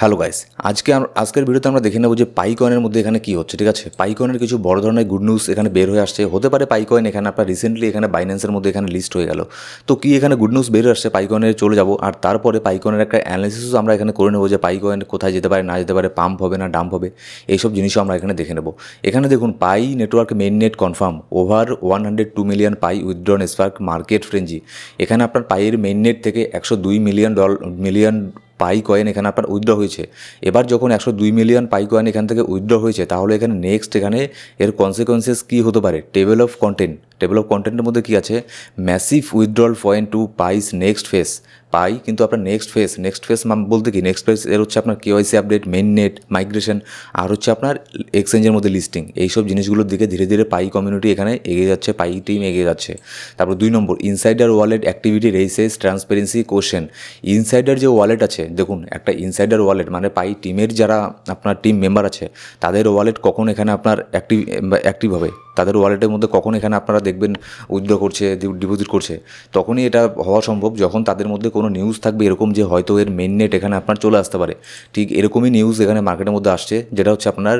Hello guys, আজকে আজকের ভিডিওতে আমরা দেখে নেব যে পাই কয়েনের মধ্যে এখানে কি হচ্ছে, ঠিক আছে? পাই কয়েনের কিছু বড় ধরনের গুড নিউজ এখানে বের হয়ে আসছে। হতে পারে পাই কয়েন এখানে আপনার রিসেন্টলি এখানে বাইন্যান্সের মধ্যে এখানে লিস্ট হয়ে গেল। তো কি এখানে গুড নিউজ বের হয়ে আসছে পাইকয়নের চলে যাব? আর তারপরে পাই কয়েনের একটা অ্যানালিসিসও আমরা এখানে করে নেব যে পাই কয়েন কোথায় যেতে পারে, না যেতে পারে পাম্প হবে না ডাম্প হবে, এইসব জিনিসও আমরা এখানে দেখে নেব। এখানে দেখুন, Pi network main net confirm over one hundred two million Pi withdrawn spark market frenzy এখানে আপনার পাইয়ের মেইন নেট থেকে একশো দুই মিলিয়ন ডল মিলিয়ন পাই কয়েন এখানে আপনার উইথড্র হয়েছে। এবার যখন একশো দুই মিলিয়ন পাই কয়েন এখান থেকে উইথড্র হয়েছে, তাহলে এখানে নেক্সট এখানে এর কনসিকোয়েন্সেস কী হতে পারে? Table of content table of কন্টেন্টের মধ্যে কী আছে? Massive withdrawal point to Pi's next phase Pi কিন্তু আপনার নেক্সট ফেস নেক্সট ফেস বলতে কি? নেক্সট ফেস এর হচ্ছে আপনার KYC update main net migration আর হচ্ছে আপনার এক্সচেঞ্জের মধ্যে লিস্টিং এইসব জিনিসগুলোর দিকে ধীরে ধীরে পাই কমিউনিটি এখানে এগিয়ে যাচ্ছে পাই টিম এগিয়ে যাচ্ছে। তারপর দুই নম্বর insider wallet activity raises transparency question insider যে ওয়ালেট আছে, দেখুন, একটা ইনসাইডার ওয়ালেট মানে পাই টিমের যারা আপনার টিম মেম্বার আছে, তাদের ওয়ালেট কখন এখানে আপনার অ্যাক্টিভ অ্যাক্টিভ হবে? তাদের ওয়ালেটের মধ্যে কখন এখানে আপনারা দেখবেন উইথড্র করছে ডিপোজিট করছে, তখনই এটা হওয়া সম্ভব। যখন তাদের মধ্যে কোনো নিউজ থাকবে, এরকম যে হয়তো এর মেন নেট এখানে আপনার চলে আসতে পারে, ঠিক এরকমই নিউজ এখানে মার্কেটের মধ্যে আসছে, যেটা হচ্ছে আপনার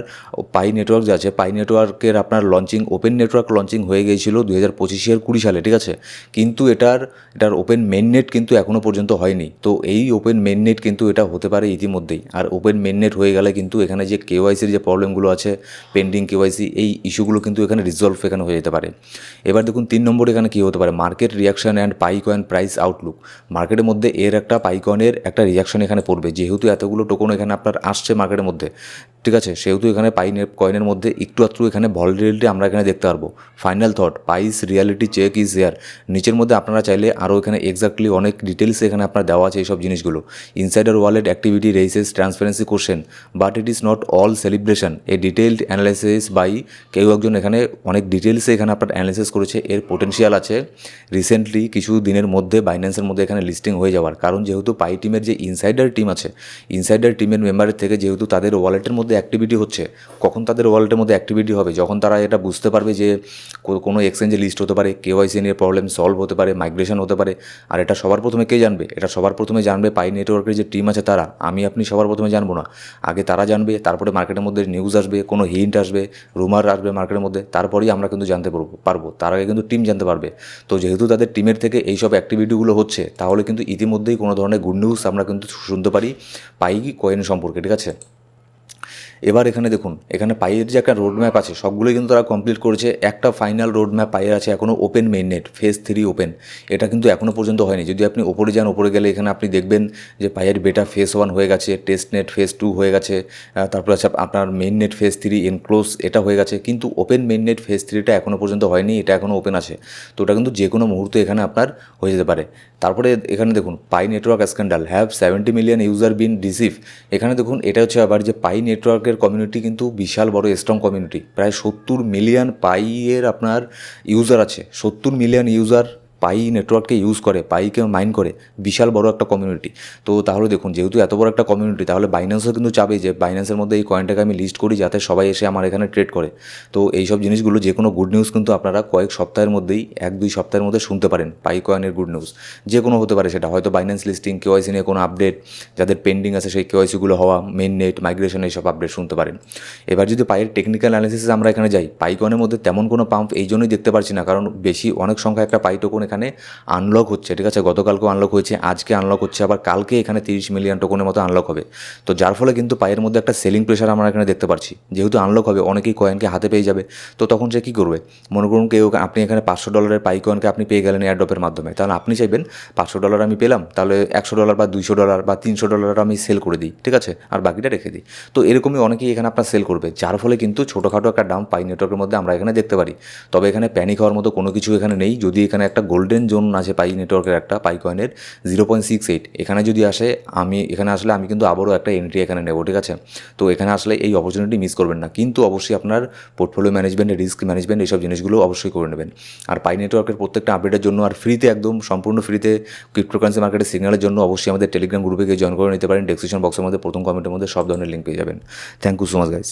পাই নেটওয়ার্ক যে আছে পাই নেটওয়ার্কের আপনার লঞ্চিং ওপেন নেটওয়ার্ক লঞ্চিং হয়ে গিয়েছিল দুই হাজার পঁচিশের কুড়ি সালে, ঠিক আছে? কিন্তু এটার এটার ওপেন মেন নেট কিন্তু এখনও পর্যন্ত হয়নি। তো এই ওপেন মেন নেট কিন্তু এটা হতে পারে ইতিমধ্যেই। আর ওপেন মেন নেট হয়ে গেলে কিন্তু এখানে যে কেওয়াইসির যে প্রবলেমগুলো আছে পেন্ডিং কেওয়াইসি এই ইস্যুগুলো কিন্তু এখানে রিজলভ এখানে হয়ে যেতে পারে। এবার দেখুন তিন নম্বর এখানে কী হতে পারে? Market reaction and Pi coin price outlook মার্কেটের মধ্যে এর একটা পাইকয়েনের একটা রিয়াকশন এখানে পড়বে। যেহেতু এতগুলো টোকন এখানে আপনার আসছে মার্কেটের মধ্যে। ঠিক আছে? সেহেতু এখানে পাই কয়েনের মধ্যে একটু আত্রু এখানে ভলিটিলিটি আমরা এখানে দেখতে পারব। Final thought Pi's reality check is here নিচের মধ্যে আপনারা চাইলে আরও এখানে এক্স্যাক্টলি অনেক ডিটেলস এখানে আপনার দেওয়া আছে এইসব জিনিসগুলো। Insider wallet activity raises transparency question but it is not all celebration a detailed analysis by কেউ একজন এখানে অনেক ডিটেলসে এখানে আপনার অ্যানালাইসিস করেছে, এর পোটেনশিয়াল আছে। রিসেন্টলি কিছু দিনের মধ্যে বাইন্যান্সের মধ্যে এখানে লিস্টিং হয়ে যাওয়ার। কারণ যেহেতু পাই টিমের যে ইনসাইডার টিম আছে ইনসাইডার টিমের মেম্বারের থেকে যেহেতু তাদের ওয়ালেটের মধ্যে অ্যাক্টিভিটি হচ্ছে, কখন তাদের ওয়ালেটের মধ্যে অ্যাক্টিভিটি হবে? যখন তারা এটা বুঝতে পারবে যে কোনো এক্সচেঞ্জে লিস্ট হতে পারে কেওয়াইসি নিয়ে প্রবলেম সলভ হতে পারে মাইগ্রেশন হতে পারে, আর এটা সবার প্রথমে কে জানবে? এটা সবার প্রথমে জানবে পাই নেটওয়ার্কের যে টিম আছে তারা। আমি, আপনি সবার প্রথমে জানব না। আগে তারা জানবে, তারপরে মার্কেটের মধ্যে নিউজ আসবে, কোনো হিন্ট আসবে রুমার আসবে মার্কেটের মধ্যে, তারপরেই আমরা কিন্তু জানতে পারব পারব। তার আগে কিন্তু টিম জানতে পারবে। তো যেহেতু তাদের টিমের থেকে এইসব অ্যাক্টিভিটিগুলো হচ্ছে, তাহলে কিন্তু ইতিমধ্যেই কোনো ধরনের গুড নিউজ আমরা কিন্তু শুনতে পারি পাই কয়েন সম্পর্কে, ঠিক আছে? এবার এখানে দেখুন, এখানে পাইয়ের যে একটা রোড ম্যাপ আছে, সবগুলোই কিন্তু তারা কমপ্লিট করেছে। একটা ফাইনাল রোড ম্যাপ পাইয়ের আছে এখনও open main net phase three open এটা কিন্তু এখনও পর্যন্ত হয়নি। যদি আপনি ওপরে যান, ওপরে গেলে এখানে আপনি দেখবেন যে পাইয়ের বেটা ফেজ ওয়ান হয়ে গেছে টেস্ট নেট ফেজ টু হয়ে গেছে তারপরে আছে আপনার main net phase three enclose এটা হয়ে গেছে। কিন্তু ওপেন মেইন নেট ফেজ থ্রিটা এখনও পর্যন্ত হয়নি, এটা এখনও ওপেন আছে। তো ওটা কিন্তু যে কোনো মুহূর্তে এখানে আপনার হয়ে যেতে পারে। তারপরে এখানে দেখুন Pi network scandal have seventy million user been receive এখানে দেখুন, এটা হচ্ছে আবার যে পাই নেটওয়ার্কের কমিউনিটি কিন্তু বিশাল বড় স্ট্রং কমিউনিটি প্রায় সত্তর মিলিয়ন পাইয়ের আপনার ইউজার আছে। সত্তর মিলিয়ন ইউজার পাই নেটওয়ার্ককে ইউজ করে, পাইকে মাইন করে, বিশাল বড় একটা কমিউনিটি তো তাহলে দেখুন, যেহেতু এত বড় একটা কমিউনিটি তাহলে বাইন্যান্সও কিন্তু চাবে যে বাইন্যান্সের মধ্যে এই কয়েনটাকে আমি লিস্ট করি যাতে সবাই এসে আমার এখানে ট্রেড করে। তো এই সব জিনিসগুলো যে কোনো গুড নিউজ কিন্তু আপনারা কয়েক সপ্তাহের মধ্যেই, এক দুই সপ্তাহের মধ্যে শুনতে পারেন পাই কয়েনের গুড নিউজ যে কোনো হতে পারে সেটা, হয়তো বাইন্যান্স লিস্টিং কেওয়াইসি নিয়ে কোনো আপডেট যাদের পেন্ডিং আছে সেই কেওয়াইসিগুলো হওয়া মেন নেট মাইগ্রেশন এইসব আপডেট শুনতে পারেন। এবার যদি পাইয়ের টেকনিক্যাল অ্যানালিসিস আমরা এখানে যাই, পাই কয়েনের মধ্যে তেমন কোনো পাম্প এই জন্যই দেখতে পারছি না, কারণ বেশি, অনেক সংখ্যা একটা পাই টোকন এখানে আনলক হচ্ছে, ঠিক আছে? গতকালকেও আনলক হয়েছে, আজকে আনলক হচ্ছে, আবার কালকে এখানে তিরিশ মিলিয়ন টোকনের মতো আনলক হবে। তো যার ফলে কিন্তু পায়ের মধ্যে একটা সেলিং প্রেশার আমরা এখানে দেখতে পাচ্ছি। যেহেতু আনলক হবে, অনেকেই কয়েনকে হাতে পেয়ে যাবে। তো তখন সে কী করবে? মনে করুন কেউ আপনি এখানে পাঁচশো ডলারের পাই কয়েনকে আপনি পেয়ে গেলেন এয়ারড্রপের মাধ্যমে। তাহলে আপনি চাইবেন পাঁচশো ডলার আমি পেলাম, তাহলে একশো ডলার বা দুইশো ডলার বা তিনশো ডলার আমি সেল করে দিই, ঠিক আছে? আর বাকিটা রেখে দিই। তো এরকমই অনেকেই এখানে আপনার সেল করবে, যার ফলে কিন্তু ছোটোখাটো একটা দাম পাই নেটওয়ার্কের মধ্যে আমরা এখানে দেখতে পারি। তবে এখানে প্যানিক হওয়ার মতো কোনো কিছু এখানে নেই। যদি এখানে একটা গোল্ডেন জোন আছে পাই নেটওয়ার্কের একটা পাই কয়েনের জিরো পয়েন্ট সিক্স এইট এখানে যদি আসে, আমি, এখানে আসলে আমি কিন্তু আবারও একটা এন্ট্রি এখানে নেব, ঠিক আছে? তো এখানে আসলে এই অপরচুনিটি মিস করবেন না। কিন্তু অবশ্যই আপনার পোর্টফোলিও ম্যানেজমেন্ট রিস্ক ম্যানেজমেন্ট এইসব জিনিসগুলো অবশ্যই করে নেবেন। আর পাই নেটওয়ার্কের প্রত্যেকটা আপডেটের জন্য, আর ফ্রিতে একদম, সম্পূর্ণ ফ্রিতে ক্রিপ্টোকারেন্সি মার্কেটের সিগন্যালের জন্য অবশ্যই আমাদের টেলিগ্রাম গ্রুপে গিয়ে জয়েন করে নিতে পারেন। ডেসক্রিপশন বক্সের মধ্যে, প্রথম কমেন্টের মধ্যে সব ধরনের লিঙ্ক পেয়ে যাবেন। Thank you so much guys